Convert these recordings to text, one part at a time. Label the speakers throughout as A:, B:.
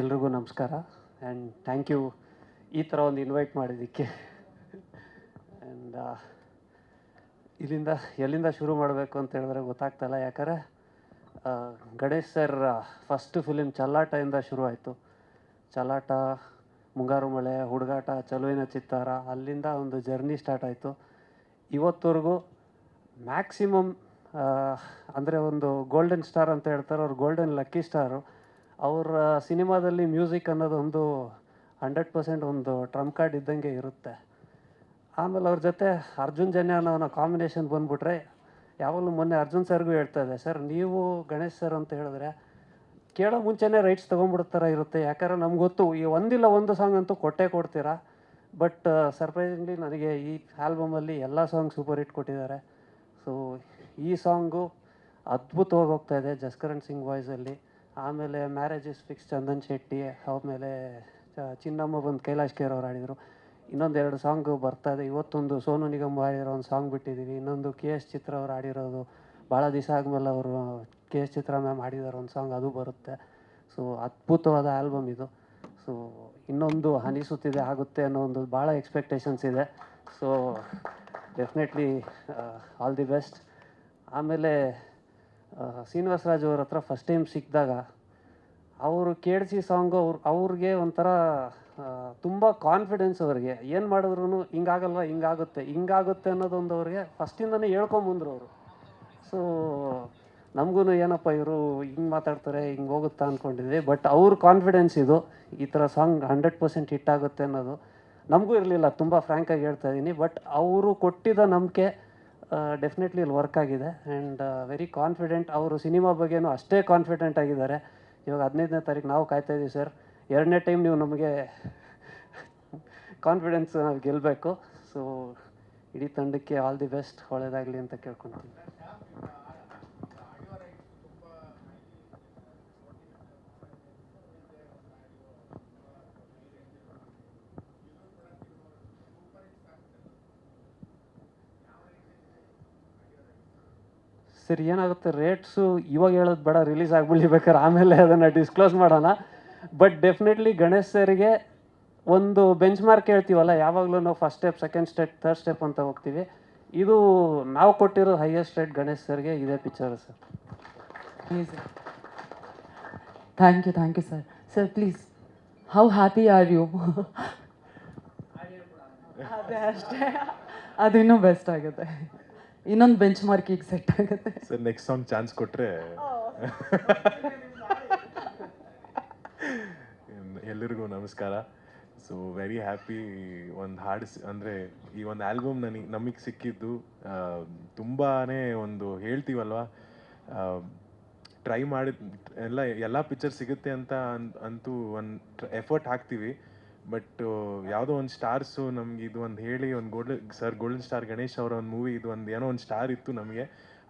A: ಎಲ್ರಿಗೂ ನಮಸ್ಕಾರ. And thank you ಈ ಥರ ಒಂದು ಇನ್ವೈಟ್ ಮಾಡಿದ್ದಕ್ಕೆ. ಆ್ಯಂಡ್ ಇಲ್ಲಿಂದ, ಎಲ್ಲಿಂದ ಶುರು ಮಾಡಬೇಕು ಅಂತ ಹೇಳಿದ್ರೆ ಗೊತ್ತಾಗ್ತಾಯಿಲ್ಲ ಯಾಕಂದರೆ ಗಣೇಶ್ ಸರ್ ಫಸ್ಟ್ ಫಿಲಿಮ್ ಚಲ್ಲಾಟದಿಂದ ಶುರು ಆಯಿತು. ಚಲ್ಲಾಟ, ಮುಂಗಾರು ಮಳೆ, ಹುಡುಗಾಟ, ಚಲುವಿನ ಚಿತ್ತಾರ, ಅಲ್ಲಿಂದ ಒಂದು ಜರ್ನಿ ಸ್ಟಾರ್ಟ್ ಆಯಿತು. ಇವತ್ತವರೆಗೂ ಮ್ಯಾಕ್ಸಿಮಮ್ ಅಂದರೆ ಒಂದು ಗೋಲ್ಡನ್ ಸ್ಟಾರ್ ಅಂತ ಹೇಳ್ತಾರೆ. ಅವ್ರು ಗೋಲ್ಡನ್ ಲಕ್ಕಿ ಸ್ಟಾರು ಅವರ ಸಿನಿಮಾದಲ್ಲಿ ಮ್ಯೂಸಿಕ್ ಅನ್ನೋದು ಒಂದು ಹಂಡ್ರೆಡ್ ಪರ್ಸೆಂಟ್ ಒಂದು ಟ್ರಂಪ್ ಕಾರ್ಡ್ ಇದ್ದಂಗೆ ಇರುತ್ತೆ. ಆಮೇಲೆ ಅವ್ರ ಜೊತೆ ಅರ್ಜುನ್ ಜನ್ಯ ಅನ್ನೋ ಕಾಂಬಿನೇಷನ್ ಬಂದುಬಿಟ್ರೆ ಯಾವಾಗಲೂ ಮೊನ್ನೆ ಅರ್ಜುನ್ ಸರ್ಗೂ ಹೇಳ್ತಾ ಇದೆ ಸರ್, ನೀವು ಗಣೇಶ್ ಸರ್ ಅಂತ ಹೇಳಿದ್ರೆ ಕೇಳೋ ಮುಂಚೆನೇ ರೈಟ್ಸ್ ತೊಗೊಂಡ್ಬಿಡೋ ಥರ ಇರುತ್ತೆ. ಯಾಕಂದ್ರೆ ನಮ್ಗೆ ಗೊತ್ತು, ಈ ಒಂದಿಲ್ಲ ಒಂದು ಸಾಂಗ್ ಅಂತೂ ಕೊಟ್ಟೇ ಕೊಡ್ತೀರಾ. ಬಟ್ ಸರ್ಪ್ರೈಸಿಂಗ್ಲಿ ನನಗೆ ಈ ಆಲ್ಬಮಲ್ಲಿ ಎಲ್ಲ ಸಾಂಗ್ ಸೂಪರ್ ಹಿಟ್ ಕೊಟ್ಟಿದ್ದಾರೆ. ಸೊ ಈ ಸಾಂಗು ಅದ್ಭುತವಾಗಿ ಹೋಗ್ತಾ ಇದೆ ಜಸ್ಕರಣ್ ಸಿಂಗ್ ವಾಯ್ಸಲ್ಲಿ ಆಮೇಲೆ ಮ್ಯಾರೇಜಸ್ ಫಿಕ್ಸ್ ಚಂದನ್ ಶೆಟ್ಟಿ, ಆಮೇಲೆ ಚಿನ್ನಮ್ಮ ಬಂದು ಕೈಲಾಶ್ ಕೇರ್ ಅವ್ರು ಆಡಿದರು ಇನ್ನೊಂದು ಎರಡು ಸಾಂಗ್ ಇದೆ. ಇವತ್ತೊಂದು ಸೋನು ನಿಗಮ್ ಹಾಡಿರೋ ಒಂದು ಸಾಂಗ್ ಬಿಟ್ಟಿದ್ದೀವಿ ಇನ್ನೊಂದು ಕೆ ಎಸ್ ಚಿತ್ರ ಅವ್ರು ಆಡಿರೋದು ಭಾಳ ದಿವಸ ಆದಮೇಲೆ ಅವರು ಕೆ ಎಸ್ ಚಿತ್ರ ಮ್ಯಾಮ್ ಆಡಿದಾರೆ ಒಂದು ಸಾಂಗ್ ಅದು ಬರುತ್ತೆ. ಸೊ ಅದ್ಭುತವಾದ ಆಲ್ಬಮ್ ಇದು. ಸೊ ಇನ್ನೊಂದು ಅನಿಸುತ್ತಿದೆ ಆಗುತ್ತೆ ಅನ್ನೋ ಒಂದು ಭಾಳ ಎಕ್ಸ್ಪೆಕ್ಟೇಷನ್ಸ್ ಇದೆ. So definitely all the best ಆಮೇಲೆ ಆ, ಶ್ರೀನಿವಾಸ ರಾಜು ಅವ್ರ ಹತ್ರ ಫಸ್ಟ್ ಟೈಮ್ ಸಿಕ್ಕಿದಾಗ ಅವರು ಕೇಳಿಸಿ ಸಾಂಗು ಅವ್ರು ಅವ್ರಿಗೆ ಒಂಥರ ತುಂಬ ಕಾನ್ಫಿಡೆನ್ಸ್ ಅವ್ರಿಗೆ. ಏನು ಮಾಡಿದ್ರು ಹಿಂಗಾಗಲ್ವ ಹಿಂಗಾಗುತ್ತೆ ಹಿಂಗಾಗುತ್ತೆ ಅನ್ನೋದೊಂದು ಅವ್ರಿಗೆ ಫಸ್ಟಿಂದನೇ ಹೇಳ್ಕೊಂಬಂದ್ರು ಅವರು. ಸೊ ನಮಗೂ ಏನಪ್ಪ ಇವರು ಹಿಂಗೆ ಮಾತಾಡ್ತಾರೆ ಹಿಂಗೆ ಹೋಗುತ್ತಾ ಅಂದ್ಕೊಂಡಿದ್ವಿ ಬಟ್ ಅವ್ರ ಕಾನ್ಫಿಡೆನ್ಸ್ ಇದು ಈ ಥರ ಸಾಂಗ್ ಹಂಡ್ರೆಡ್ ಪರ್ಸೆಂಟ್ ಹಿಟ್ ಆಗುತ್ತೆ ಅನ್ನೋದು. ನಮಗೂ ಇರಲಿಲ್ಲ ತುಂಬ ಫ್ರ್ಯಾಂಕಾಗಿ ಹೇಳ್ತಾ ಇದ್ದೀನಿ ಬಟ್ ಅವರು ಕೊಟ್ಟಿದ್ದ ನಂಬಿಕೆ ಡೆಫಿನೆಟ್ಲಿ ಇಲ್ಲಿ ವರ್ಕ್ ಆಗಿದೆ. ಆ್ಯಂಡ್ ವೆರಿ ಕಾನ್ಫಿಡೆಂಟ್ ಅವರು ಸಿನಿಮಾ ಬಗ್ಗೆನೂ ಅಷ್ಟೇ ಕಾನ್ಫಿಡೆಂಟ್ ಆಗಿದ್ದಾರೆ. ಇವಾಗ ಹದಿನೈದನೇ ತಾರೀಕು ನಾವು ಕಾಯ್ತಾ ಇದ್ದೀವಿ ಸರ್ ಎರಡನೇ ಟೈಮ್ ನೀವು ನಮಗೆ ಕಾನ್ಫಿಡೆನ್ಸ್ ನಾವು ಗೆಲ್ಲಬೇಕು ಸೊ ಇಡೀ ತಂಡಕ್ಕೆ ಆಲ್ ದಿ ಬೆಸ್ಟ್ ಒಳ್ಳೆಯದಾಗಲಿ ಅಂತ ಕೇಳ್ಕೊತೀನಿ. ಸರ್ ಏನಾಗುತ್ತೆ? ರೇಟ್ಸು ಇವಾಗ ಹೇಳೋದು ಬೇಡ ರಿಲೀಸ್ ಆಗ್ಬಿಡ್ಲಿ ಬೇಕಾದ್ರೆ ಆಮೇಲೆ ಅದನ್ನು ಡಿಸ್ಕ್ಲೋಸ್ ಮಾಡೋಣ. ಬಟ್ ಡೆಫಿನೆಟ್ಲಿ ಗಣೇಶ್ ಸರ್ಗೆ ಒಂದು ಬೆಂಚ್ ಮಾರ್ಕ್ ಹೇಳ್ತೀವಲ್ಲ ಯಾವಾಗಲೂ ನಾವು first step second step third step ಅಂತ ಹೋಗ್ತೀವಿ. ಇದು ನಾವು ಕೊಟ್ಟಿರೋ ಹೈಯೆಸ್ಟ್ ರೇಟ್ ಗಣೇಶ್ ಸರ್ಗೆ ಇದೇ picture sir.
B: Please thank you thank you sir sir please how happy are you? ಅದೇ ಅಷ್ಟೇ. ಅದು ಇನ್ನೂ ಬೆಸ್ಟ್ ಆಗುತ್ತೆ. ಇನ್ನೊಂದು ಬೆಂಚ್ ಮಾರ್ಕ್ ಈಗ ಸೆಟ್ ಆಗುತ್ತೆ.
C: ಸರ್ ನೆಕ್ಸ್ಟ್ ಸಾಂಗ್ ಚಾನ್ಸ್ ಕೊಟ್ರೆ. ಎಲ್ಲರಿಗೂ ನಮಸ್ಕಾರ. ಸೊ ವೆರಿ ಹ್ಯಾಪಿ ಒಂದು ಹಾಡು ಅಂದರೆ ಈ ಒಂದು ಆಲ್ಬಮ್ ನನಗೆ ನಮಗೆ ಸಿಕ್ಕಿದ್ದು ತುಂಬಾ ತುಂಬಾನೇ ಒಂದು ಹೇಳ್ತೀವಲ್ವ? ಟ್ರೈ ಮಾಡಿದ ಎಲ್ಲ ಎಲ್ಲ ಪಿಕ್ಚರ್ ಸಿಗುತ್ತೆ ಅಂತ ಅಂತೂ ಒಂದು ಎಫರ್ಟ್ ಹಾಕ್ತೀವಿ. ಬಟ್ ಯಾವುದೋ ಒಂದು ಸ್ಟಾರ್ಸು ನಮ್ಗೆ ಇದು ಒಂದು ಹೇಳಿ, ಒಂದು gold sir golden star Ganesh ಅವರ ಒಂದು ಮೂವಿ ಇದು ಒಂದು ಏನೋ ಒಂದು ಸ್ಟಾರ್ ಇತ್ತು ನಮಗೆ.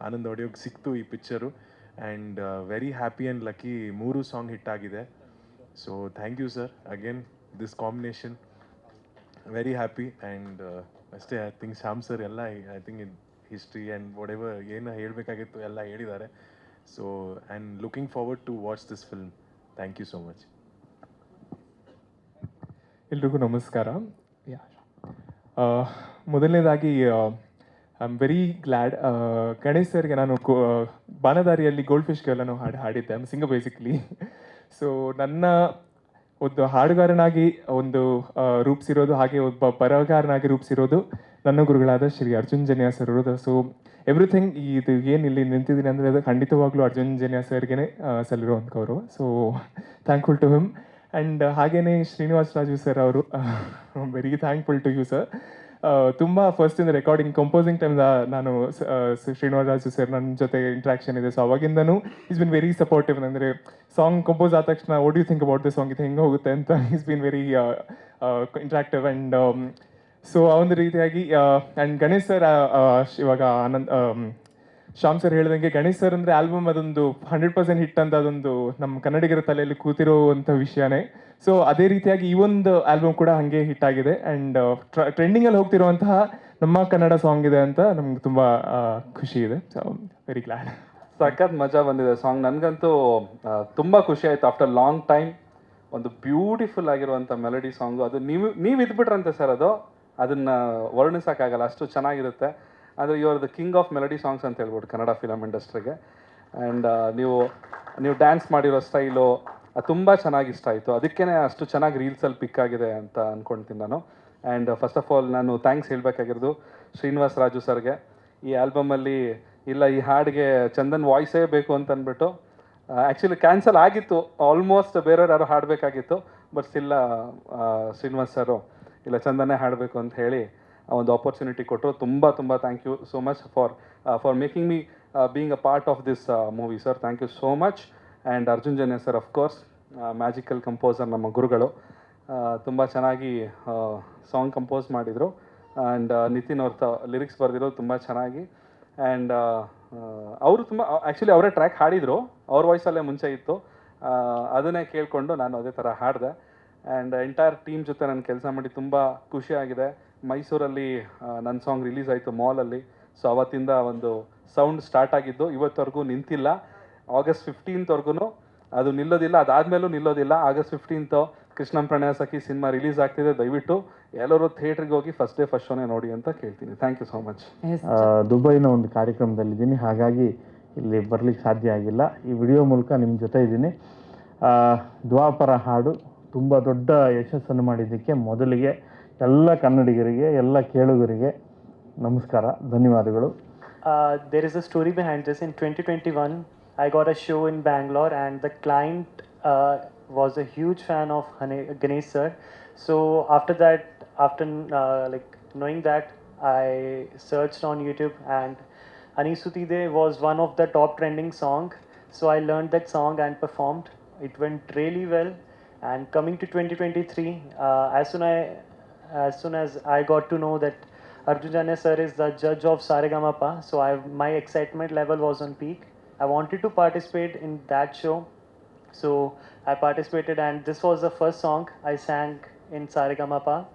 C: ಆನಂದ್ ಒಡೆಯೋಗಿ ಸಿಕ್ತು ಈ picture and very happy and lucky ಮೂರು ಸಾಂಗ್ ಹಿಟ್ ಆಗಿದೆ. So thank you sir again this combination very happy and ಅಷ್ಟೇ ಐ ಥಿಂಕ್ ಶ್ಯಾಮ್ ಸರ್ ಎಲ್ಲ I think in history and whatever ಏನು ಹೇಳಬೇಕಾಗಿತ್ತು ಎಲ್ಲ ಹೇಳಿದ್ದಾರೆ. So and looking forward to watch this film thank you so much
D: ಎಲ್ರಿಗೂ ನಮಸ್ಕಾರ. ಮೊದಲನೇದಾಗಿ I am very glad Ganesh ಸರ್ಗೆ ನಾನು ಕೋ- ಬಾನದಾರಿಯಲ್ಲಿ ಗೋಲ್ಡ್ ಫಿಶ್ಗೆ ನಾನು ಹಾಡು, ಹಾಡಿದ್ದೆ. ಐಮ್ ಸಿಂಗ ಬೇಸಿಕ್ಲಿ ಸೊ ನನ್ನ ಒಂದು ಹಾಡುಗಾರನಾಗಿ ಒಂದು ರೂಪಿಸಿರೋದು, ಹಾಗೆ ಒಬ್ಬ ಬರಹಗಾರನಾಗಿ ರೂಪಿಸಿರೋದು ನನ್ನ ಗುರುಗಳಾದ ಶ್ರೀ ಅರ್ಜುನ್ ಜನ್ಯ ಸರ್ ಇರೋದು ಸೊ ಎವ್ರಿಥಿಂಗ್ ಇದು ಏನು ಇಲ್ಲಿ ನಿಂತಿದ್ದೀನಿ ಅಂದರೆ ಅದು ಖಂಡಿತವಾಗ್ಲೂ ಅರ್ಜುನ್ ಜನ್ಯ ಸರ್ಗೆ ಸಲ್ಲಿರೋ ಅಂತವರು so thankful to him and ಹಾಗೇನೆ ಶ್ರೀನಿವಾಸ್ ರಾಜು ಸರ್ ಅವರು very thankful to you sir ತುಂಬ first in recording composing time ನಾನು ಶ್ರೀನಿವಾಸ್ ರಾಜು ಸರ್ ನನ್ನ ಜೊತೆ ಇಂಟ್ರಾಕ್ಷನ್ ಇದೆ. ಸೊ ಅವಾಗಿಂದನೂ ಇಸ್ ಬಿನ್ ವೆರಿ ಸಪೋರ್ಟಿವ್ ಅಂದರೆ ಸಾಂಗ್ ಕಂಪೋಸ್ ಆದ ತಕ್ಷಣ what you think about the song ಇದು ಹೆಂಗೆ ಹೋಗುತ್ತೆ? ಅಂತ is been very interactive and so ಆ ಒಂದು ರೀತಿಯಾಗಿ ಆ್ಯಂಡ್ ಗಣೇಶ್ ಸರ್ ಇವಾಗ ಆನಂದ್ ಆಮ್, ಶ್ಯಾಮ್ ಸರ್ ಹೇಳಿದಂಗೆ, ಗಣೇಶ್ ಸರ್ ಅಂದ್ರೆ ಆಲ್ಬಮ್ ಅದೊಂದು ಹಂಡ್ರೆಡ್ ಪರ್ಸೆಂಟ್ ಹಿಟ್ ಅಂತ ಅದೊಂದು ನಮ್ಮ ಕನ್ನಡಿಗರ ತಲೆಯಲ್ಲಿ ಕೂತಿರುವಂಥ ವಿಷಯನೇ. ಸೊ ಅದೇ ರೀತಿಯಾಗಿ ಈ ಒಂದು ಆಲ್ಬಮ್ ಕೂಡ ಹಾಗೆ ಹಿಟ್ ಆಗಿದೆ. ಆ್ಯಂಡ್ ಟ್ರೆಂಡಿಂಗ್ ಅಲ್ಲಿ ಹೋಗ್ತಿರುವಂತಹ ನಮ್ಮ ಕನ್ನಡ ಸಾಂಗ್ ಇದೆ ಅಂತ ನಮ್ಗೆ ತುಂಬಾ ಖುಷಿ ಇದೆ. ವೆರಿ ಗ್ಲಾಡ್
E: ಸಖತ್ ಮಜಾ ಬಂದಿದೆ ಸಾಂಗ್ ನನಗಂತೂ ತುಂಬ ಖುಷಿ ಆಯ್ತು. ಆಫ್ಟರ್ ಲಾಂಗ್ ಟೈಮ್ ಒಂದು ಬ್ಯೂಟಿಫುಲ್ ಆಗಿರುವಂಥ ಮೆಲಡಿ ಸಾಂಗು ಅದು ನೀವು ನೀವು ಇದ್ಬಿಟ್ರಂತೆ ಸರ್ ಅದು. ಅದನ್ನು ವರ್ಣಿಸೋಕ್ಕಾಗಲ್ಲ. ಅಷ್ಟು ಚೆನ್ನಾಗಿರುತ್ತೆ. ಅಂದರೆ you are the king of melody songs ಅಂತ ಹೇಳ್ಬೋದು ಕನ್ನಡ ಫಿಲಮ್ ಇಂಡಸ್ಟ್ರಿಗೆ ಆ್ಯಂಡ್ ನೀವು ನೀವು ಡ್ಯಾನ್ಸ್ ಮಾಡಿರೋ ಸ್ಟೈಲು ಅದು ತುಂಬ ಚೆನ್ನಾಗಿ ಇಷ್ಟ ಆಯಿತು. ಅದಕ್ಕೇ ಅಷ್ಟು ಚೆನ್ನಾಗಿ ರೀಲ್ಸಲ್ಲಿ ಪಿಕ್ ಆಗಿದೆ ಅಂತ ಅಂದ್ಕೊಳ್ತೀನಿ ನಾನು. ಆ್ಯಂಡ್ ಫಸ್ಟ್ ಆಫ್ ಆಲ್ ನಾನು ಥ್ಯಾಂಕ್ಸ್ ಹೇಳಬೇಕಾಗಿರೋದು ಶ್ರೀನಿವಾಸ್ ರಾಜು ಸರ್ಗೆ ಈ ಆಲ್ಬಮಲ್ಲಿ ಇಲ್ಲ, ಈ ಹಾಡಿಗೆ ಚಂದನ್ ವಾಯ್ಸೇ ಬೇಕು ಅಂತ ಅಂದ್ಬಿಟ್ಟು ಆ್ಯಕ್ಚುಲಿ ಕ್ಯಾನ್ಸಲ್ ಆಗಿತ್ತು. ಆಲ್ಮೋಸ್ಟ್ ಬೇರೆಯವ್ರು ಯಾರು ಹಾಡಬೇಕಾಗಿತ್ತು. ಬಟ್ ಸ್ಟಿಲ್ಲ ಶ್ರೀನಿವಾಸ್ ಸರು ಇಲ್ಲ ಚಂದನೇ ಹಾಡಬೇಕು ಅಂತ ಹೇಳಿ ಒಂದು ಆಪರ್ಚುನಿಟಿ ಕೊಟ್ಟರು ತುಂಬ ತುಂಬ thank you so much for for making me being a part of this movie sir thank you so much and Arjun Janya sir course magical composer ನಮ್ಮ ಗುರುಗಳು. ತುಂಬ ಚೆನ್ನಾಗಿ ಸಾಂಗ್ ಕಂಪೋಸ್ ಮಾಡಿದರು. ಆ್ಯಂಡ್ ನಿತಿನ್ ಅವ್ರ ಲಿರಿಕ್ಸ್ ಬರೆದಿರೋದು ತುಂಬ ಚೆನ್ನಾಗಿ. ಆ್ಯಂಡ್ ಅವರು ತುಂಬ ಆ್ಯಕ್ಚುಲಿ ಅವರೇ ಟ್ರ್ಯಾಕ್ ಹಾಡಿದರು. ಅವ್ರ ವಾಯ್ಸಲ್ಲೇ ಮುಂಚೆ ಇತ್ತು. ಆ, ಅದನ್ನೇ ಕೇಳಿಕೊಂಡು ನಾನು ಅದೇ ಥರ ಹಾಡಿದೆ. ಆ್ಯಂಡ್ ಎಂಟೈರ್ ಟೀಮ್ ಜೊತೆ ನಾನು ಕೆಲಸ ಮಾಡಿ ತುಂಬ ಖುಷಿಯಾಗಿದೆ. ಮೈಸೂರಲ್ಲಿ ನನ್ನ ಸಾಂಗ್ ರಿಲೀಸ್ ಆಯಿತು ಮಾಲಲ್ಲಿ ಸೊ ಅವತ್ತಿಂದ ಒಂದು ಸೌಂಡ್ ಸ್ಟಾರ್ಟ್ ಆಗಿದ್ದು ಇವತ್ತವರೆಗೂ ನಿಂತಿಲ್ಲ. ಆಗಸ್ಟ್ ಫಿಫ್ಟೀನ್ತ್ವರೆಗೂ ಅದು ನಿಲ್ಲೋದಿಲ್ಲ. ಅದಾದಮೇಲೂ ನಿಲ್ಲೋದಿಲ್ಲ. ಆಗಸ್ಟ್ ಫಿಫ್ಟೀನ್ತು ಕೃಷ್ಣಂ ಪ್ರಣಯ ಸಖಿ ಸಿನಿಮಾ ರಿಲೀಸ್ ಆಗ್ತಿದೆ. ದಯವಿಟ್ಟು ಎಲ್ಲರೂ ಥಿಯೇಟ್ರಿಗೆ ಹೋಗಿ ಫಸ್ಟ್ ಡೇ ಫಸ್ಟ್ ಶೋನೇ ನೋಡಿ ಅಂತ ಕೇಳ್ತೀನಿ. ಥ್ಯಾಂಕ್ ಯು ಸೋ ಮಚ್
F: ದುಬೈನ ಒಂದು ಕಾರ್ಯಕ್ರಮದಲ್ಲಿದ್ದೀನಿ ಹಾಗಾಗಿ ಇಲ್ಲಿ ಬರಲಿಕ್ಕೆ ಸಾಧ್ಯ ಆಗಿಲ್ಲ. ಈ ವಿಡಿಯೋ ಮೂಲಕ ನಿಮ್ಮ ಜೊತೆ ಇದ್ದೀನಿ ದ್ವಾಪರ ಹಾಡು ತುಂಬ ದೊಡ್ಡ ಯಶಸ್ಸನ್ನು ಮಾಡಿದ್ದಕ್ಕೆ ಮೊದಲಿಗೆ ಎಲ್ಲ ಕನ್ನಡಿಗರಿಗೆ ಎಲ್ಲ ಕೇಳುಗರಿಗೆ ನಮಸ್ಕಾರ ಧನ್ಯವಾದಗಳು
G: Uh, there is a story behind this. In 2021, I got a show in Bangalore, and the client uh, was a huge fan of Hane- Ganesh sir. So after that, after uh, like knowing that, I searched on YouTube, and Anisutide was one of the top trending song. So I learned that song and performed. It went really well. And coming to 2023, uh, as soon I as soon as I got to know that Arjun Janya sir is the judge of Saregamapa, so I my excitement level was on peak. I wanted to participate in that show, so I participated, and this was the first song I sang in Saregamapa.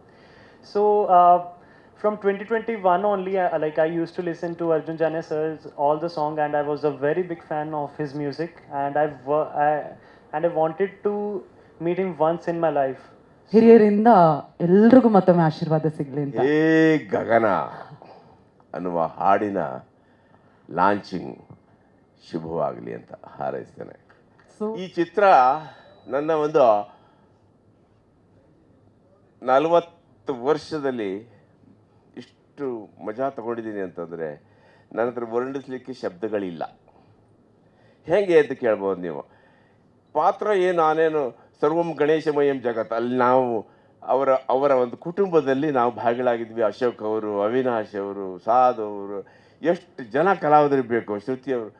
G: So uh, from 2021 only, uh, like I used to listen to Arjun Janya sir's all the song, and I was a very big fan of his music, and I've I and I wanted to meet him once in my life.
B: ಹಿರಿಯರಿಂದ ಎಲ್ರಿಗೂ ಮತ್ತೊಮ್ಮೆ ಆಶೀರ್ವಾದ ಸಿಗಲಿ ಅಂತ.
H: ಹೇ ಗಗನ ಅನ್ನುವ ಹಾಡಿನ launching ಶುಭವಾಗಲಿ ಅಂತ ಹಾರೈಸ್ತೇನೆ.
B: ಸೊ
H: ಈ ಚಿತ್ರ ನನ್ನ ಒಂದು ನಲವತ್ತು ವರ್ಷದಲ್ಲಿ ಇಷ್ಟು ಮಜಾ ತಗೊಂಡಿದ್ದೀನಿ ಅಂತಂದರೆ ನನ್ನ ಹತ್ರ ವರ್ಣಿಸ್ಲಿಕ್ಕೆ ಶಬ್ದಗಳಿಲ್ಲ. ಹೇಗೆ ಅಂತ ಕೇಳ್ಬೋದು ನೀವು? ಪಾತ್ರ ಏನು ನಾನೇನು ಸರ್ವಂ ಗಣೇಶಮಯಂ ಜಗತ್. ಅಲ್ಲಿ ನಾವು ಅವರ ಅವರ ಒಂದು ಕುಟುಂಬದಲ್ಲಿ ನಾವು ಭಾಗಿಗಳಾಗಿದ್ವಿ. ಅಶೋಕ್ ಅವರು, ಅವಿನಾಶ್ ಅವರು, ಸಾಧು ಅವರು, ಎಷ್ಟು ಜನ ಕಲಾವಿದರು ಬೇಕು, ಶ್ರುತಿ ಅವರು.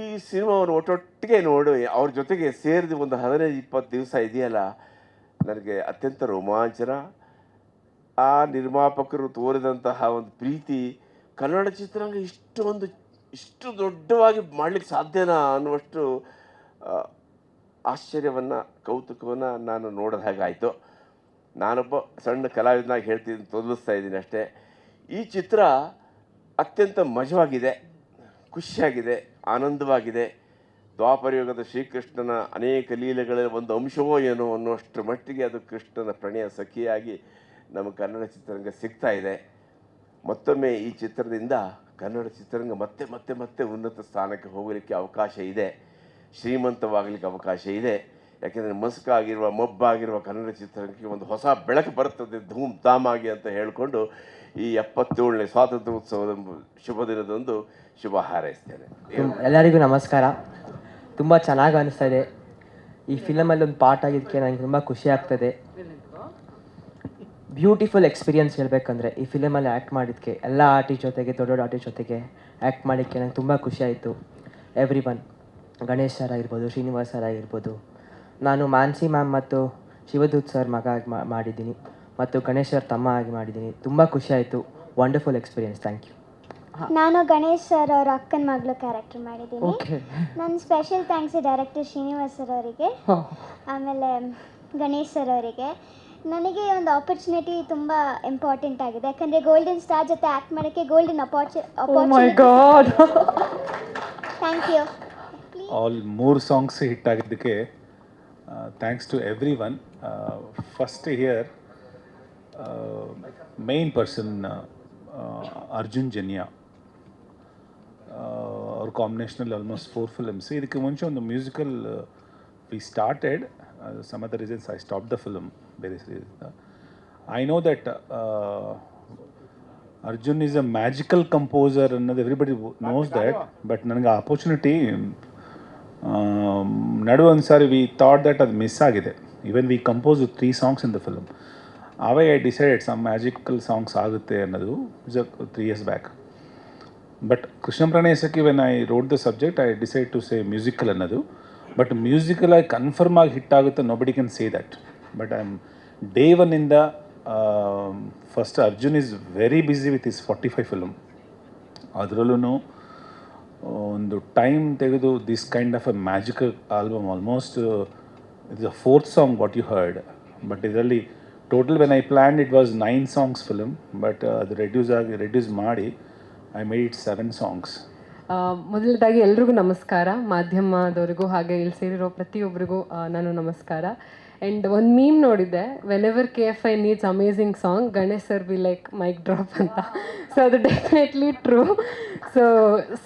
H: ಈ ಸಿನಿಮಾವನ್ನು ಒಟ್ಟೊಟ್ಟಿಗೆ ನೋಡಿ ಅವ್ರ ಜೊತೆಗೆ ಸೇರಿದ ಒಂದು ಹದಿನೈದು, ಇಪ್ಪತ್ತು ದಿವಸ ಇದೆಯಲ್ಲ, ನನಗೆ ಅತ್ಯಂತ ರೋಮಾಂಚನ. ಆ ನಿರ್ಮಾಪಕರು ತೋರಿದಂತಹ ಒಂದು ಪ್ರೀತಿ, ಕನ್ನಡ ಚಿತ್ರರಂಗ ಇಷ್ಟೊಂದು, ಇಷ್ಟು ದೊಡ್ಡವಾಗಿ ಮಾಡಲಿಕ್ಕೆ ಸಾಧ್ಯನಾ ಅನ್ನುವಷ್ಟು ಆಶ್ಚರ್ಯವನ್ನು, ಕೌತುಕವನ್ನು ನಾನು ನೋಡಿದ ಹಾಗಾಯಿತು ನಾನೊಬ್ಬ ಸಣ್ಣ ಕಲಾವಿದನಾಗಿ ಹೇಳ್ತೀನಿ ತೊದಲಿಸ್ತಾ ಇದ್ದೀನಿ ಅಷ್ಟೇ. ಈ ಚಿತ್ರ ಅತ್ಯಂತ ಮಜವಾಗಿದೆ, ಖುಷಿಯಾಗಿದೆ, ಆನಂದವಾಗಿದೆ. ದ್ವಾಪರಯುಗದ ಶ್ರೀಕೃಷ್ಣನ ಅನೇಕ ಲೀಲೆಗಳ ಒಂದು ಅಂಶವೋ ಏನೋ ಅನ್ನುವಷ್ಟರ ಮಟ್ಟಿಗೆ ಅದು ಕೃಷ್ಣನ ಪ್ರಣಯ ಸಖಿಯಾಗಿ ನಮ್ಮ ಕನ್ನಡ ಚಿತ್ರರಂಗ ಸಿಗ್ತಾ ಇದೆ. ಮತ್ತೊಮ್ಮೆ ಈ ಚಿತ್ರದಿಂದ ಕನ್ನಡ ಚಿತ್ರರಂಗ ಮತ್ತೆ ಮತ್ತೆ ಮತ್ತೆ ಉನ್ನತ ಸ್ಥಾನಕ್ಕೆ ಹೋಗಲಿಕ್ಕೆ ಅವಕಾಶ ಇದೆ. ಶ್ರೀಮಂತವಾಗಲಿಕ್ಕೆ ಅವಕಾಶ ಇದೆ. ಯಾಕೆಂದರೆ ಮಸ್ಕಾಗಿರುವ, ಮಬ್ಬಾಗಿರುವ ಕನ್ನಡ ಚಿತ್ರರಂಗಕ್ಕೆ ಒಂದು ಹೊಸ ಬೆಳಕು ಬರುತ್ತದೆ. ಧೂಮ್ ಧಾಮ್ ಆಗಿ ಅಂತ ಹೇಳಿಕೊಂಡು ಈ ಎಪ್ಪತ್ತೇಳನೇ ಸ್ವಾತಂತ್ರ್ಯ ಉತ್ಸವದ ಶುಭ ದಿನದೊಂದು ಶುಭ ಹಾರೈಸ್ತೇನೆ.
I: ಎಲ್ಲರಿಗೂ ನಮಸ್ಕಾರ. ತುಂಬ ಚೆನ್ನಾಗಿ ಅನಿಸ್ತಾ ಇದೆ ಈ ಫಿಲಮಲ್ಲಿ ಒಂದು ಪಾರ್ಟ್ ಆಗಿದ್ದಕ್ಕೆ ನನಗೆ ತುಂಬ ಖುಷಿ ಆಗ್ತದೆ. ಬ್ಯೂಟಿಫುಲ್ ಎಕ್ಸ್ಪೀರಿಯನ್ಸ್ ಹೇಳಬೇಕಂದ್ರೆ ಈ ಫಿಲಮಲ್ಲಿ ಆ್ಯಕ್ಟ್ ಮಾಡಿದ್ದಕ್ಕೆ, ಎಲ್ಲ ಆರ್ಟಿಸ್ಟ್ ಜೊತೆಗೆ, ದೊಡ್ಡ ದೊಡ್ಡ ಆರ್ಟಿಸ್ಟ್ ಜೊತೆಗೆ ಆ್ಯಕ್ಟ್ ಮಾಡಲಿಕ್ಕೆ ನಂಗೆ ತುಂಬ ಖುಷಿ ಆಯಿತು. ಎವ್ರಿ ಒನ್ ಗಣೇಶ್ ಸರ್ ಆಗಿರ್ಬೋದು ಶ್ರೀನಿವಾಸ್ ಸರ್ ಆಗಿರ್ಬೋದು. ನಾನು ಮಾನ್ಸಿ ಮ್ಯಾಮ್ ಮತ್ತು ಶಿವದೂತ್ ಸರ್ ಮಗ ಆಗಿ ಮಾಡಿದ್ದೀನಿ. ಮತ್ತು ಗಣೇಶ್ ಸರ್ ತಮ್ಮ ಆಗಿ ಮಾಡಿದ್ದೀನಿ. ತುಂಬ ಖುಷಿ ಆಯಿತು. ವಂಡರ್ಫುಲ್ ಎಕ್ಸ್ಪೀರಿಯನ್ಸ್ ಥ್ಯಾಂಕ್ ಯು
J: ನಾನು ಗಣೇಶ್ ಸರ್ ಅವರ ಅಕ್ಕನ ಮಗಳು ಕ್ಯಾರೆಕ್ಟರ್ ಮಾಡಿದ್ದೀನಿ. ನನ್ನ special thanks director Srinivas sir ಅವರಿಗೆ. ಆಮೇಲೆ ಗಣೇಶ್ ಸರ್ ಅವರಿಗೆ. ನನಗೆ ಈ ಒಂದು ಆಪರ್ಚುನಿಟಿ ತುಂಬ ಇಂಪಾರ್ಟೆಂಟ್ ಆಗಿದೆ. ಯಾಕಂದರೆ ಗೋಲ್ಡನ್ ಸ್ಟಾರ್ ಜೊತೆ ಆ್ಯಕ್ಟ್ ಮಾಡೋಕ್ಕೆ ಗೋಲ್ಡನ್ ಅಪಾರ್ಚು
B: ಗಾಡ್
J: ಥ್ಯಾಂಕ್ ಯು
K: ಆಲ್ ಮೂರು ಸಾಂಗ್ಸ್ ಹಿಟ್ ಆಗಿದ್ದಕ್ಕೆ Uh, thanks to everyone. Uh, first here, uh, main person uh, uh, Arjun Janya. ಅವ್ರ ಕಾಂಬಿನೇಷನಲ್ಲಿ ಆಲ್ಮೋಸ್ಟ್ ಫೋರ್ ಫಿಲಮ್ಸ್ ಇದಕ್ಕೆ ಮುಂಚೆ ಒಂದು musical we started some other reasons I stop the film ಬೇರೆ I know that Arjun is a magical composer ಅನ್ನೋದು everybody knows that but ನನಗೆ opportunity ನಡುವೆ ಒಂದು ಸಾರಿ ವಿ ಥಾಟ್ ದಟ್ ಅದು ಮಿಸ್ ಆಗಿದೆ. Even we compose three songs in the film away I decided some magical songs ಆಗುತ್ತೆ ಅನ್ನೋದು is three years back but Krishna ಪ್ರಣಯಸಕ್ಕೆ when I road the subject I decide to say musical ಅನ್ನೋದು. But musical ಆಗಿ confirm ಆಗಿ hit ಆಗುತ್ತೆ nobody can say that but I am day ಒನ್ನಿಂದ first Arjun is very busy with is forty five film ಅದರಲ್ಲೂ ಒಂದು time ತೆಗೆದು this kind of a magical album almost it's a fourth song what you heard but ಇದರಲ್ಲಿ total when I plan it was nine songs film but ಅದು reduce ಆಗಿ reduce ಮಾಡಿ I made it seven
L: songs ಮೊದಲದಾಗಿ ಎಲ್ರಿಗೂ ನಮಸ್ಕಾರ. ಮಾಧ್ಯಮದವರಿಗೂ ಹಾಗೆ ಇಲ್ಲಿ ಸೇರಿರೋ ಪ್ರತಿಯೊಬ್ಬರಿಗೂ ನಾನು ನಮಸ್ಕಾರ. ಆ್ಯಂಡ್ ಒಂದು ಮೀಮ್ ನೋಡಿದ್ದೆ whenever K F I needs amazing song Ganesh sir be like mic drop ಅಂತ. ಸೊ ಅದು ಡೆಫಿನೆಟ್ಲಿ ಟ್ರೂ ಸೊ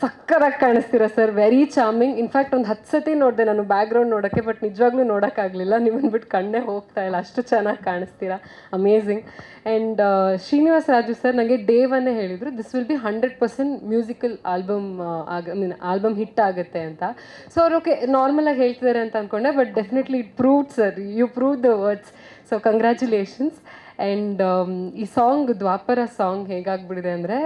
L: ಸಕ್ಕರಾಗಿ ಕಾಣಿಸ್ತೀರ sir very charming in fact ಒಂದು ಹತ್ತು ಸತಿ ನೋಡಿದೆ ನಾನು ಬ್ಯಾಕ್ಗ್ರೌಂಡ್ ನೋಡೋಕ್ಕೆ ಬಟ್ ನಿಜವಾಗ್ಲೂ ನೋಡೋಕ್ಕಾಗಲಿಲ್ಲ. ನಿಮ್ಮನ್ನು ಬಿಟ್ಟು ಕಣ್ಣೇ ಹೋಗ್ತಾ ಇಲ್ಲ. ಅಷ್ಟು ಚೆನ್ನಾಗಿ ಕಾಣಿಸ್ತೀರಾ. Amazing and Srinivasa Raju sir ನನಗೆ ಡೇ ಒನ್ನೇ ಹೇಳಿದರು this will be hundred percent musical album ಆಗ ಐ ಮೀನ್ ಆಲ್ಬಮ್ ಹಿಟ್ ಆಗುತ್ತೆ ಅಂತ. ಸೊ ಅವ್ರು ಓಕೆ ನಾರ್ಮಲಾಗಿ ಹೇಳ್ತಿದ್ದಾರೆ ಅಂತ ಅಂದ್ಕೊಂಡೆ but definitely it proved sir you prove the words so congratulations and ಈ ಸಾಂಗ್ ದ್ವಾಪರ ಸಾಂಗ್ ಹೇಗಾಗ್ಬಿಡಿದೆ ಅಂದರೆ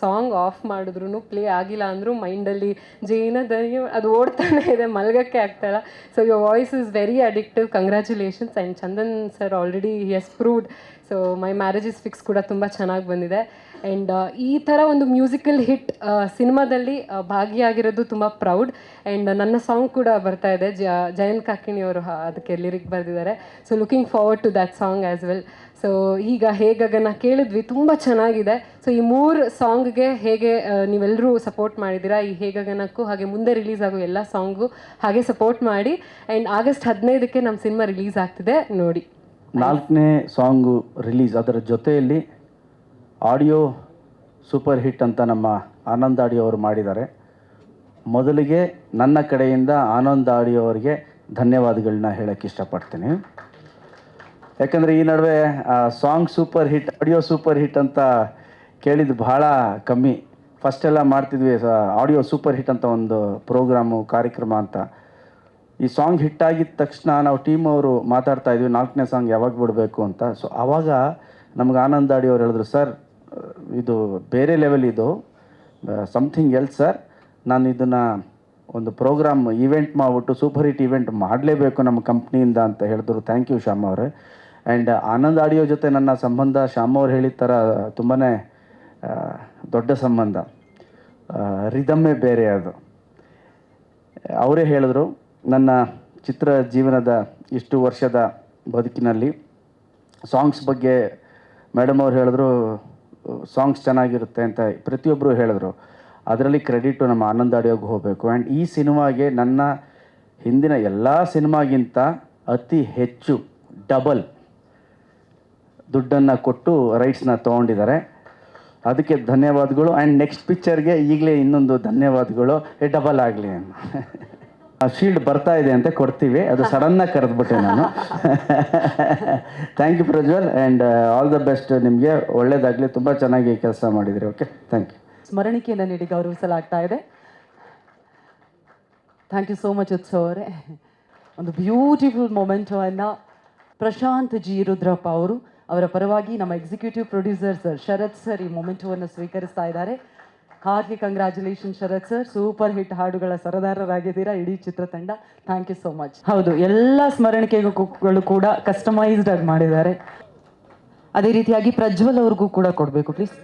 L: ಸಾಂಗ್ ಆಫ್ ಮಾಡಿದ್ರು ಪ್ಲೇ ಆಗಿಲ್ಲ ಅಂದರೂ ಮೈಂಡಲ್ಲಿ ಜೈನ ದನಿ ಅದು ಓಡ್ತಾನೆ ಇದೆ, ಮಲ್ಗಕ್ಕೆ ಆಗ್ತಾಯಿಲ್ಲ so your voice is very addictive congratulations and Chandan sir already is proved so my marriage is fix ಕೂಡ ತುಂಬ ಚೆನ್ನಾಗಿ ಬಂದಿದೆ. ಆ್ಯಂಡ್ ಈ ಥರ ಒಂದು ಮ್ಯೂಸಿಕಲ್ ಹಿಟ್ ಸಿನಿಮಾದಲ್ಲಿ ಭಾಗಿಯಾಗಿರೋದು ತುಂಬ ಪ್ರೌಡ್ ಆ್ಯಂಡ್ ನನ್ನ ಸಾಂಗ್ ಕೂಡ ಬರ್ತಾ ಇದೆ. ಜ, ಜಯಂತ್ ಕಾಕಿಣಿಯವರು ಅದಕ್ಕೆ ಲಿರಿಕ್ ಬರೆದಿದ್ದಾರೆ. So looking forward to that song as well so ಈಗ ಹೇಗಗನ ಕೇಳಿದ್ವಿ, ತುಂಬ ಚೆನ್ನಾಗಿದೆ. ಸೊ ಈ ಮೂರು ಸಾಂಗ್ಗೆ ಹೇಗೆ ನೀವೆಲ್ಲರೂ ಸಪೋರ್ಟ್ ಮಾಡಿದ್ದೀರಾ? ಈ ಹೇಗಗನಕ್ಕೂ ಹಾಗೆ ಮುಂದೆ ರಿಲೀಸ್ ಆಗೋ ಎಲ್ಲ ಸಾಂಗು ಹಾಗೆ ಸಪೋರ್ಟ್ ಮಾಡಿ. ಆ್ಯಂಡ್ ಆಗಸ್ಟ್ ಹದಿನೈದಕ್ಕೆ ನಮ್ಮ ಸಿನಿಮಾ ರಿಲೀಸ್ ಆಗ್ತಿದೆ. ನೋಡಿ.
M: ನಾಲ್ಕನೇ ಸಾಂಗು ರಿಲೀಸ್. ಅದರ ಜೊತೆಯಲ್ಲಿ ಆಡಿಯೋ ಸೂಪರ್ ಹಿಟ್ ಅಂತ ನಮ್ಮ ಆನಂದ್ ಆಡಿಯೋ ಅವರು ಮಾಡಿದ್ದಾರೆ. ಮೊದಲಿಗೆ ನನ್ನ ಕಡೆಯಿಂದ ಆನಂದ್ ಆಡಿಯೋ ಅವರಿಗೆ ಧನ್ಯವಾದಗಳನ್ನ ಹೇಳೋಕ್ಕೆ ಇಷ್ಟಪಡ್ತೀನಿ. ಯಾಕಂದರೆ ಈ ನಡುವೆ song super hit, audio super hit ಅಂತ ಕೇಳಿದ್ದು ಭಾಳ ಕಮ್ಮಿ. ಫಸ್ಟ್ ಎಲ್ಲ ಮಾಡ್ತಿದ್ವಿ ಆಡಿಯೋ ಸೂಪರ್ ಹಿಟ್ ಅಂತ ಒಂದು ಪ್ರೋಗ್ರಾಮು, ಕಾರ್ಯಕ್ರಮ ಅಂತ. ಈ ಸಾಂಗ್ ಹಿಟ್ ತಕ್ಷಣ ನಾವು ಟೀಮ್ ಅವರು ಮಾತಾಡ್ತಾ ಇದ್ವಿ, ನಾಲ್ಕನೇ ಸಾಂಗ್ ಯಾವಾಗ ಬಿಡಬೇಕು ಅಂತ. ಸೊ ಆವಾಗ ನಮ್ಗೆ ಆನಂದ್ ಆಡಿ ಅವ್ರು ಹೇಳಿದ್ರು, ಸರ್, ಇದು ಬೇರೆ ಲೆವೆಲ್ ಇದು ಸಮಥಿಂಗ್ ಎಲ್ಸ್ ಸರ್ ನಾನು ಇದನ್ನು ಒಂದು ಪ್ರೋಗ್ರಾಮ್ ಈವೆಂಟ್ ಮಾಡಿಬಿಟ್ಟು ಸೂಪರ್ ಹಿಟ್ ಈವೆಂಟ್ ಮಾಡಲೇಬೇಕು ನಮ್ಮ ಕಂಪ್ನಿಯಿಂದ ಅಂತ ಹೇಳಿದ್ರು. ಥ್ಯಾಂಕ್ ಯು ಶ್ಯಾಮ್ ಅವರೇ. ಆ್ಯಂಡ್ ಆನಂದ್ ಆಡಿಯೋ ಜೊತೆ ನನ್ನ ಸಂಬಂಧ, ಶ್ಯಾಮ್ ಅವ್ರು ಹೇಳಿದ ಥರ ತುಂಬಾ ದೊಡ್ಡ ಸಂಬಂಧ. ರಿದಮ್ಮೇ ಬೇರೆ ಅದು. ಅವರೇ ಹೇಳಿದ್ರು ನನ್ನ ಚಿತ್ರ ಜೀವನದ ಇಷ್ಟು ವರ್ಷದ ಬದುಕಿನಲ್ಲಿ ಸಾಂಗ್ಸ್ ಬಗ್ಗೆ ಮೇಡಮ್ ಅವ್ರು ಹೇಳಿದ್ರು, ಸಾಂಗ್ಸ್ ಚೆನ್ನಾಗಿರುತ್ತೆ ಅಂತ ಪ್ರತಿಯೊಬ್ಬರು ಹೇಳಿದ್ರು. ಅದರಲ್ಲಿ ಕ್ರೆಡಿಟು ನಮ್ಮ ಆನಂದ್ ಆಡಿಯೋಗೆ ಹೋಗಬೇಕು. ಆ್ಯಂಡ್ ಈ ಸಿನಿಮಾಗೆ ನನ್ನ ಹಿಂದಿನ ಎಲ್ಲ ಸಿನಿಮಾಗಿಂತ ಅತಿ ಹೆಚ್ಚು ಡಬಲ್ ದುಡ್ಡನ್ನು ಕೊಟ್ಟು ರೈಟ್ಸ್ನ ತೊಗೊಂಡಿದ್ದಾರೆ. ಅದಕ್ಕೆ ಧನ್ಯವಾದಗಳು. ಆ್ಯಂಡ್ ನೆಕ್ಸ್ಟ್ ಪಿಕ್ಚರ್ಗೆ ಈಗಲೇ ಇನ್ನೊಂದು ಧನ್ಯವಾದಗಳು. ಡಬಲ್ ಆಗಲಿ. ಶೀಲ್ಡ್ ಬರ್ತಾ ಇದೆ ಅಂತ ಕೊಡ್ತೀವಿ. ಅದು ಸಡನ್ನಾಗಿ ಕರೆದ್ಬಿಟ್ಟೆ ನಾನು. Thank you Prajwal and all the best ನಿಮಗೆ. ಒಳ್ಳೇದಾಗಲಿ. ತುಂಬ ಚೆನ್ನಾಗಿ ಕೆಲಸ ಮಾಡಿದಿರಿ. ಓಕೆ ಥ್ಯಾಂಕ್ ಯು
B: ಸ್ಮರಣಿಕೆಯನ್ನು ನೀಡಿ ಗೌರವಿಸಲಾಗ್ತಾ ಇದೆ. ಥ್ಯಾಂಕ್ ಯು ಸೋ ಮಚ್ ಉತ್ಸವ ಅವರೇ. ಒಂದು ಬ್ಯೂಟಿಫುಲ್ ಮೊಮೆಂಟವನ್ನು ಪ್ರಶಾಂತ್ ಜಿ ರುದ್ರಪ್ಪ ಅವರು. ಅವರ ಪರವಾಗಿ ನಮ್ಮ executive producer sir Sharath sir ಈ ಮೊಮೆಂಟವನ್ನು ಸ್ವೀಕರಿಸ್ತಾ ಇದ್ದಾರೆ. Heartly congratulation Sharath sir super hit ಹಾಡುಗಳ ಸರದಾರರಾಗಿದ್ದೀರಾ. ಇಡೀ ಚಿತ್ರತಂಡ. ಥ್ಯಾಂಕ್ ಯು ಸೋ ಮಚ್ ಹೌದು, ಎಲ್ಲ ಸ್ಮರಣಿಕೆಗಳು ಕೂಡ ಕಸ್ಟಮೈಸ್ಡ್ ಆಗಿ ಮಾಡಿದ್ದಾರೆ. ಅದೇ ರೀತಿಯಾಗಿ ಪ್ರಜ್ವಲ್ ಅವ್ರಿಗೂ ಕೂಡ ಕೊಡಬೇಕು ಪ್ಲೀಸ್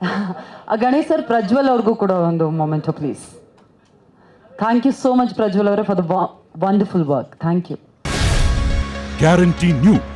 B: ಗಣೇಶ್ ಸರ್ ಪ್ರಜ್ವಲ್ ಅವ್ರಿಗೂ ಕೂಡ ಒಂದು moment please thank you so much Prajwal ಅವರೇ for the wonderful work thank you
N: guarantee news